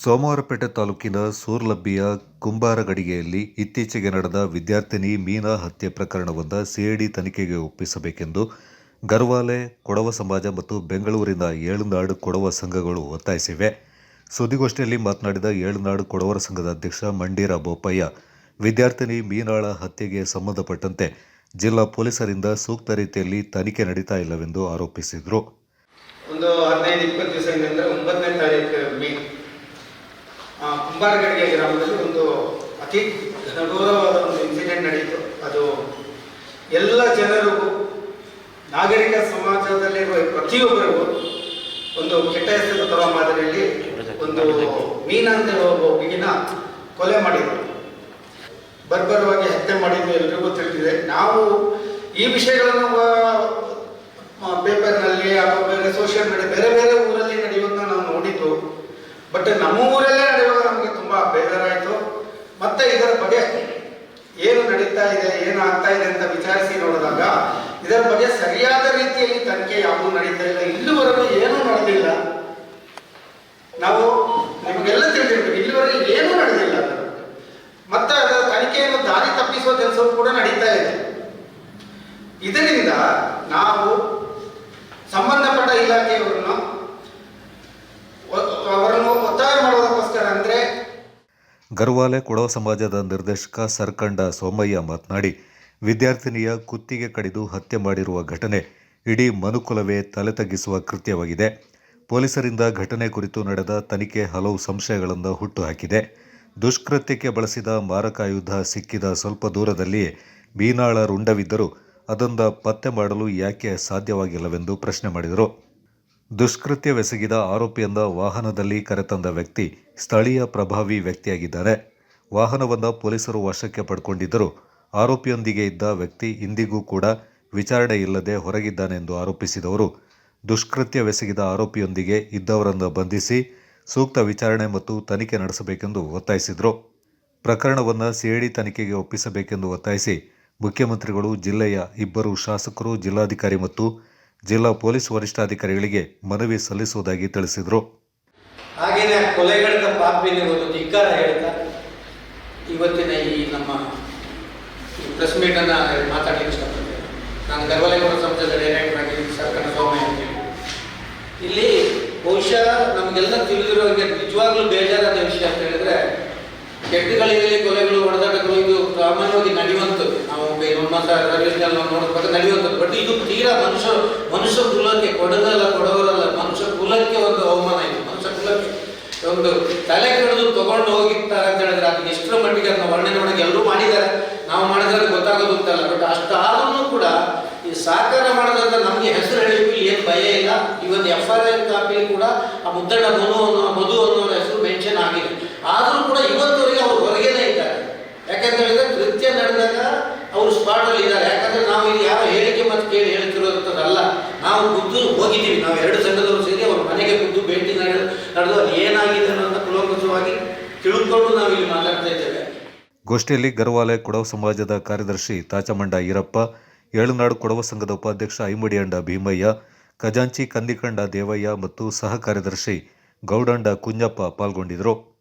ಸೋಮವಾರಪೇಟೆ ತಾಲೂಕಿನ ಸೂರ್ಲಬ್ಬಿಯ ಕುಂಬಾರಗಡಿಗೆಯಲ್ಲಿ ಇತ್ತೀಚೆಗೆ ನಡೆದ ವಿದ್ಯಾರ್ಥಿನಿ ಮೀನಾ ಹತ್ಯೆ ಪ್ರಕರಣವನ್ನು ಸಿಐಡಿ ತನಿಖೆಗೆ ಒಪ್ಪಿಸಬೇಕೆಂದು ಗರ್ವಾಲೆ, ಕೊಡವ ಸಮಾಜ ಮತ್ತು ಬೆಂಗಳೂರಿನ ಏಳುನಾಡು ಕೊಡವ ಸಂಘಗಳು ಒತ್ತಾಯಿಸಿವೆ. ಸುದ್ದಿಗೋಷ್ಠಿಯಲ್ಲಿ ಮಾತನಾಡಿದ ಏಳುನಾಡು ಕೊಡವರ ಸಂಘದ ಅಧ್ಯಕ್ಷ ಮಂಡೀರ ಬೋಪಯ್ಯ, ವಿದ್ಯಾರ್ಥಿನಿ ಮೀನಾಳ ಹತ್ಯೆಗೆ ಸಂಬಂಧಪಟ್ಟಂತೆ ಜಿಲ್ಲಾ ಪೊಲೀಸರಿಂದ ಸೂಕ್ತ ರೀತಿಯಲ್ಲಿ ತನಿಖೆ ನಡೀತಾ ಇಲ್ಲವೆಂದು ಆರೋಪಿಸಿದರು. ಒಂದು ಹದಿನೈದು ಇಪ್ಪತ್ತು ದಿವಸ ಹಿಂದೆ ಒಂಬತ್ತನೇ ತಾರೀಕು ಕುಂಬಾರಗಡಿಗೆ ಗ್ರಾಮದಲ್ಲಿ ಒಂದು ಅತಿ ಘನಘೋರವಾದ ಒಂದು ಇನ್ಸಿಡೆಂಟ್ ನಡೆಯಿತು ಅದು ಎಲ್ಲ ಜನರಿಗೂ, ನಾಗರಿಕ ಸಮಾಜದಲ್ಲಿರುವ ಪ್ರತಿಯೊಬ್ಬರಿಗೂ ಒಂದು ಕೆಟ್ಟ ಹೆಸರು ತರುವ ಮಾದರಿಯಲ್ಲಿ ಒಂದು ಮೀನಾ ಅಂತ ಒಬ್ಬ ಹುಡುಗಿನ ಕೊಲೆ ಮಾಡಿದ್ರು. ಬರ್ಬರವಾಗಿ ಹತ್ಯೆ ಮಾಡಿದ್ದು ಎಲ್ರಿಗೂ ತಿಳಿದಿದೆ. ನಾವು ಈ ವಿಷಯಗಳನ್ನು ಪೇಪರ್ನಲ್ಲಿ ಅಥವಾ ಬೇರೆ ಸೋಷಿಯಲ್ ಮೀಡಿಯಾ ಬೇರೆ ಬೇರೆ ಊರಲ್ಲಿ ನಡೆಯೋದನ್ನ ನಾವು ನೋಡಿದ್ದು. ಬಟ್ ನಮ್ಮ ಊರಲ್ಲೇ ನಡೆಯುವಾಗ ನಮಗೆ ತುಂಬ ಬೇಜಾರಾಯಿತು. ಮತ್ತೆ ಇದರ ಬಗ್ಗೆ ಏನು ನಡೀತಾ ಇದೆ ಏನು ಆಗ್ತಾ ಇದೆ ಅಂತ ವಿಚಾರಿಸಿ ನೋಡಿದಾಗ, ಇದರ ಬಗ್ಗೆ ಸರಿಯಾದ ರೀತಿಯಲ್ಲಿ ತನಿಖೆ ಯಾವುದೂ ನಡೀತಾ ಇಲ್ಲ. ಇಲ್ಲಿವರೆಗೂ ಏನೂ ನಡೆದಿಲ್ಲ. ನಾವು ನಿಮಗೆಲ್ಲ ತಿಳಿದಿರ್ಬೇಕು, ಇಲ್ಲಿವರೆಗೂ ಏನೂ ನಡೆದಿಲ್ಲ. ಮತ್ತೆ ಅದರ ತನಿಖೆಯನ್ನು ದಾರಿ ತಪ್ಪಿಸುವ ಕೆಲಸವೂ ಕೂಡ ನಡೀತಾ ಇದೆ. ಇದರಿಂದ ನಾವು ಸಂಬಂಧಪಟ್ಟ ಇಲಾಖೆಯವರನ್ನು ಗರ್ವಾಲೆ ಕೊಡವ ಸಮಾಜದ ನಿರ್ದೇಶಕ ಸರ್ಕಂಡ ಸೋಮಯ್ಯ ಮಾತನಾಡಿ, ವಿದ್ಯಾರ್ಥಿನಿಯ ಕುತ್ತಿಗೆ ಕಡಿದು ಹತ್ಯೆ ಮಾಡಿರುವ ಘಟನೆ ಇಡೀ ಮನುಕುಲವೇ ತಲೆ ತಗ್ಗಿಸುವ ಕೃತ್ಯವಾಗಿದೆ. ಪೊಲೀಸರಿಂದ ಘಟನೆ ಕುರಿತು ನಡೆದ ತನಿಖೆ ಹಲವು ಸಂಶಯಗಳನ್ನು ಹುಟ್ಟುಹಾಕಿದೆ. ದುಷ್ಕೃತ್ಯಕ್ಕೆ ಬಳಸಿದ ಮಾರಕಾಯುಧ ಸಿಕ್ಕಿದ ಸ್ವಲ್ಪ ದೂರದಲ್ಲಿಯೇ ಬೀನಾಳ ರುಂಡವಿದ್ದರೂ ಅದನ್ನು ಪತ್ತೆ ಮಾಡಲು ಯಾಕೆ ಸಾಧ್ಯವಾಗಿಲ್ಲವೆಂದು ಪ್ರಶ್ನೆ ಮಾಡಿದರು. ದುಷ್ಕೃತ್ಯವೆಸಗಿದ ಆರೋಪಿಯಿಂದ ವಾಹನದಲ್ಲಿ ಕರೆತಂದ ವ್ಯಕ್ತಿ ಸ್ಥಳೀಯ ಪ್ರಭಾವಿ ವ್ಯಕ್ತಿಯಾಗಿದ್ದಾರೆ. ವಾಹನವನ್ನು ಪೊಲೀಸರು ವಶಕ್ಕೆ ಪಡ್ಕೊಂಡಿದ್ದರು ಆರೋಪಿಯೊಂದಿಗೆ ಇದ್ದ ವ್ಯಕ್ತಿ ಇಂದಿಗೂ ಕೂಡ ವಿಚಾರಣೆ ಇಲ್ಲದೆ ಹೊರಗಿದ್ದಾನೆ ಎಂದು ಆರೋಪಿಸಿದವರು ದುಷ್ಕೃತ್ಯವೆಸಗಿದ ಆರೋಪಿಯೊಂದಿಗೆ ಇದ್ದವರನ್ನು ಬಂಧಿಸಿ ಸೂಕ್ತ ವಿಚಾರಣೆ ಮತ್ತು ತನಿಖೆ ನಡೆಸಬೇಕೆಂದು ಒತ್ತಾಯಿಸಿದರು. ಪ್ರಕರಣವನ್ನು ಸಿಐಡಿ ತನಿಖೆಗೆ ಒಪ್ಪಿಸಬೇಕೆಂದು ಒತ್ತಾಯಿಸಿ ಮುಖ್ಯಮಂತ್ರಿಗಳು, ಜಿಲ್ಲೆಯ ಇಬ್ಬರು ಶಾಸಕರು, ಜಿಲ್ಲಾಧಿಕಾರಿ ಮತ್ತು ಜಿಲ್ಲಾ ಪೊಲೀಸ್ ವರಿಷ್ಠಾಧಿಕಾರಿಗಳಿಗೆ ಮನವಿ ಸಲ್ಲಿಸುವುದಾಗಿ ತಿಳಿಸಿದರು. ಹಾಗೆಯೇ ಕೊಲೆಗಳಿಂದ ಪಾಪಿಗೆ ಒಂದು ಧಿಕ್ಕಾರ ಹೇಳ್ತಾ, ಇವತ್ತಿನ ಈ ನಮ್ಮ ಈ ಪ್ರೆಸ್ ಮೀಟನ್ನು ಮಾತಾಡಲಿಕ್ಕೆ ಇಷ್ಟಪಡ್ತೇನೆ. ನಾನು ಗರ್ವಲೇಗೌಡ ಸಂಸ್ಥೆದ ಡೈರೆಕ್ಟರ್ ಆಗಿ ಸರ್ಕಾರ ಸೌಮ್ಯ ಇಲ್ಲಿ ಬಹುಶಃ ನಮಗೆಲ್ಲ ತಿಳಿದಿರೋ ಹಾಗೆ ನಿಜವಾಗ್ಲೂ ಬೇಜಾರಾದ ವಿಷಯ ಅಂತ ಹೇಳಿದ್ರೆ ಕೆಟ್ಟಗಳಿರಲಿ ಕೊಲೆಗಳು, ಹೊಡೆದಾಟಗಳು ಇದು ಸಾಮಾನ್ಯವಾಗಿ ನಡೆಯುವಂಥದ್ದು. ನಾವು ಬೆ- ರೈಲ್ವೆ ನಾವು ನಡೆಯುವಂಥದ್ದು ಬಟ್ ಇದು ತೀರಾ ಮನುಷ್ಯ ಮನುಷ್ಯ ಕುಲಕ್ಕೆ ಕೊಡದಲ್ಲ ಕೊಡವರಲ್ಲ, ಮನುಷ್ಯ ಕುಲಕ್ಕೆ ಒಂದು ಅವಮಾನ ಇದೆ. ಮನುಷ್ಯ ಕುಲಕ್ಕೆ ಒಂದು ತಲೆ ಕಡಿದು ತಗೊಂಡು ಹೋಗಿರ್ತಾರೆ ಅಂತ ಹೇಳಿದ್ರೆ ಅದಕ್ಕೆ ಎಷ್ಟರ ಮಟ್ಟಿಗೆ ಅದನ್ನ ವರ್ಣನೆ ಮಾಡೋಕೆ ಎಲ್ಲರೂ ಮಾಡಿದ್ದಾರೆ. ನಾವು ಮಾಡಿದ್ರೆ ಗೊತ್ತಾಗೋದು ಅಂತಲ್ಲ ಬಟ್ ಅಷ್ಟಾದ್ರೂ ಕೂಡ ಈ ಸಾಕಾರ ಮಾಡೋದಂತ ನಮಗೆ ಹೆಸರು ಹೇಳಿದ್ರು ಏನು ಭಯ ಇಲ್ಲ. ಒಂದು ಎಫ್ ಐ ಎಲ್ ಕಾಪಿಲಿ ಕೂಡ ಆ ಮುದ್ದಣ್ಣ ಮನು ಅನ್ನೋ, ಮಧು ಅನ್ನೋ ಹೆಸರು ಮೆನ್ಷನ್ ಆಗಿದೆ. ಆದರೂ ಕೂಡ ಇವತ್ತವರೆಗೆ ಅವ್ರು ಹೊರಗೇನೆ ಇದ್ದಾರೆ. ಯಾಕಂತ ಹೇಳಿದ್ರೆ ನೃತ್ಯ ನಡೆದಾಗ ಅವರು ಸ್ಪಾಟಲ್ಲಿ ಇದ್ದಾರೆ. ಯಾಕಂದ್ರೆ ನಾವು ಇಲ್ಲಿ ಯಾರು ಹೇಳಿಕೆ ಮತ್ತು ಕೇಳಿ ಹೇಳ್ತಿರೋದಂಥದ್ದಲ್ಲ ನಾವು ಖುದ್ದು ಹೋಗಿದ್ದೀವಿ. ನಾವು ಎರಡು ಸಂಘದವರು ಸೇರಿ ಅವ್ರ ಮನೆಗೆ ಖುದ್ದು ಭೇಟಿ ನಡೆದು ಅಲ್ಲಿ ಏನಾಗಿದೆ ಅನ್ನೋದನ್ನ ಕುಲಂಕುಷವಾಗಿ ತಿಳ್ಕೊಂಡು ನಾವು ಇಲ್ಲಿ ಮಾತಾಡ್ತಾ ಇದ್ದೇವೆ. ಗೋಷ್ಠಿಯಲ್ಲಿ ಗರ್ವಾಲಯ ಕೊಡವ ಸಮಾಜದ ಕಾರ್ಯದರ್ಶಿ ತಾಚಮಂಡ ಈರಪ್ಪ, ಏಳುನಾಡು ಕೊಡವ ಸಂಘದ ಉಪಾಧ್ಯಕ್ಷ ಐಮಡಿಯಂಡ ಭೀಮಯ್ಯ, ಖಜಾಂಚಿ ಕಂದಿಕಂಡ ದೇವಯ್ಯ ಮತ್ತು ಸಹ ಕಾರ್ಯದರ್ಶಿ ಗೌಡಂಡ ಕುಂಜಪ್ಪ ಪಾಲ್ಗೊಂಡಿದ್ದರು.